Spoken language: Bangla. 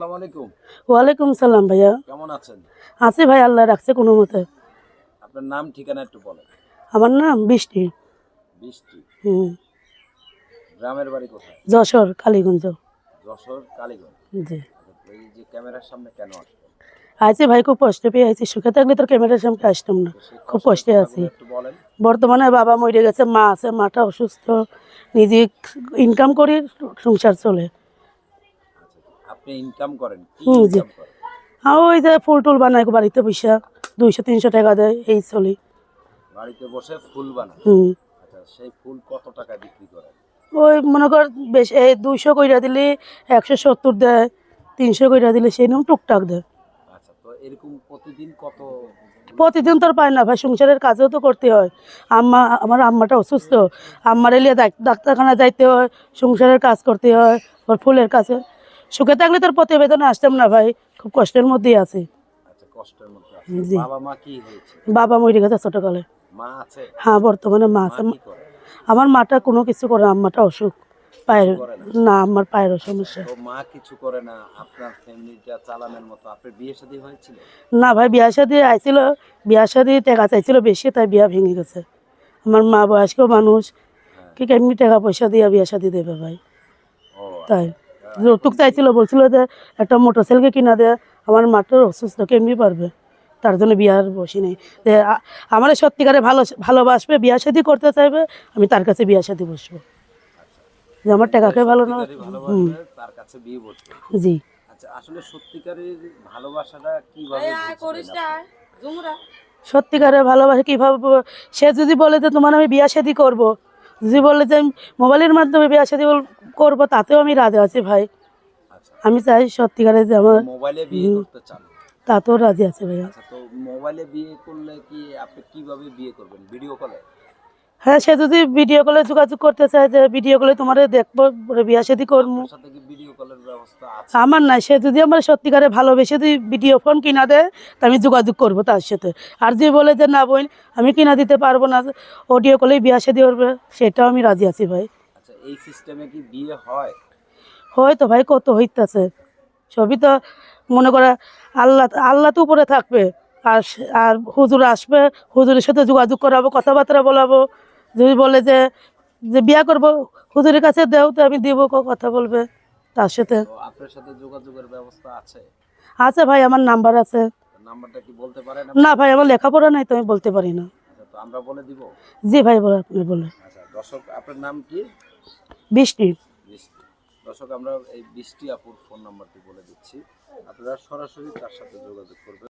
আসসালামু আলাইকুম। ওয়ালাইকুম সালাম ভাইয়া। কেমন আছেন? আছি ভাই আল্লাহ রাখছে কোনো মতে। আপনার নাম ঠিকানা একটু বলেন। আমার নাম বৃষ্টি। বৃষ্টি। হুম। গ্রামের বাড়ি কোথায়? যশোর কালীগঞ্জ। যশোর কালীগঞ্জ। জি। আচ্ছা, এই যে ক্যামেরার সামনে কেন আসবেন আছি ভাই খুব কষ্ট পেয়ে আছি সুখে থাকলে তোর ক্যামেরার সামনে আসতাম না। খুব কষ্টে আছি। বর্তমানে বাবা মরে গেছে মা আছে মাটা অসুস্থ নিজে ইনকাম করি সংসার চলে। আপনি ইনকাম করেন কি ইনকাম করেন? আর ওই যে ফুল টুল বানাই বাড়িতে পয়সা দুইশো তিনশো টাকা দেয় এই চলি বাড়িতে বসে ফুল বানান আচ্ছা সেই ফুল কত টাকা বিক্রি করেন? ওই মনে কর বেশ এই দুইশো কইরা দিলে একশো সত্তর দেয় তিনশো কইরা দিলে সেই নিয়ম টুকটাক দেয়। আচ্ছা তো এরকম প্রতিদিন কত? প্রতিদিন তোর পায় না ভাই সংসারের কাজও তো করতে হয়। আম্মা আমার আম্মাটা অসুস্থ আম্মার এলিয়ে ডাক্তারখানা যাইতে হয় সংসারের কাজ করতে হয় ওর ফুলের কাছে সুখে থাকলে তোর প্রতিবেদনে আসতাম না ভাই খুব কষ্টের মধ্যেই আছি। আচ্ছা জি। বাবা মরে গেছে ছোটকালে। মা হ্যাঁ বর্তমানে মা আছে। আমার মাটা কোনো কিছু করে না, আম্মাটা অসুখ। পায়ের না? আমার পায়ের সমস্যা। মা কিছু করে না আপনার ফ্যামিলিটা চালানোর মতো। আপনার বিয়ে শাদী হয়েছিল? না ভাই বিয়া শাদি আইছিল বিয়া শাদি টাকা চাইছিল বেশি তাই বিয়া ভেঙে গেছে। আমার মা বয়স্ক মানুষ হ্যাঁ। কি কেমনি টাকা পয়সা দিয়ে বিয়া শাদি দেবে ভাই? তাই। যৌতুক চাইছিল বলছিল যে একটা মোটর সাইকেল কিনা দে আমার মাটার অসুস্থ কেমনি পারবে? তার জন্য বিয়ার বসি নেই। যে আমার সত্যিকারে ভালো ভালোবাসবে বিয়া শাদি করতে চাইবে আমি তার কাছে বিয়া শাদি বসবো। যে আমার টাকাকে ভালো না সত্যিকারের তার কাছে জি। আচ্ছা আসলে সত্যিকারের ভালোবাসাটা কীভাবে ভালোবাসে কীভাবে সে যদি বলে যে তোমার আমি বিয়া শাদি করব যদি বলে যে আমি মোবাইলের মাধ্যমে বিয়া শাদি করব তাতেও আমি রাজি আছি ভাই। আচ্ছা। আমি চাই সত্যিকারে যে আমার মোবাইলে বিয়ে করতে চান? তাতেও রাজি আছে ভাই আচ্ছা তো মোবাইলে বিয়ে করলে কি আপনি কীভাবে বিয়ে করবেন? ভিডিও কলে হ্যাঁ সে যদি ভিডিও কলে যোগাযোগ করতে চায় যে ভিডিও কলে তোমার দেখব বিয়া শাদি করব। সাথে কি ভিডিও কলের ব্যবস্থা আছে? আমার নাই। সে যদি আমার সত্যিকারে ভালোবেসে যদি ভিডিও ফোন কিনা দেয় তা আমি যোগাযোগ করব তার সাথে। আর যে বলে যে না বোন আমি কিনা দিতে পারব না অডিও কলেই বিয়া শাদি করবে সেটাও আমি রাজি আছি ভাই। এই সিস্টেমে কি বিয়ে হয়? হয়তো ভাই কত হইতাছে। সবই তো মনে করে আল্লাহ আল্লাহ তো উপরে থাকবে। আর আর হুজুর আসবে হুজুরের সাথে যোগাযোগ করাবো কথাবার্তা বলাবো। যদি বলে যে যে বিয়া করব হুজুরের কাছে দেও তো আমি দিব ক- কথা বলবে তার সাথে। আপনার সাথে যোগাযোগের ব্যবস্থা আছে? আছে ভাই আমার নাম্বার আছে। নাম্বারটা কি বলতে পারেন না ভাই আমার লেখাপড়া নাই তো আমি বলতে পারি না। আচ্ছা আমরা বলে দিব? জি ভাই বলে আপনি বলে। আচ্ছা দর্শক আপনার নাম কি? বৃষ্টি। দর্শক, আমরা এই বৃষ্টি আপুর ফোন নাম্বারটি বলে দিচ্ছি। আপনারা সরাসরি তার সাথে যোগাযোগ করবেন।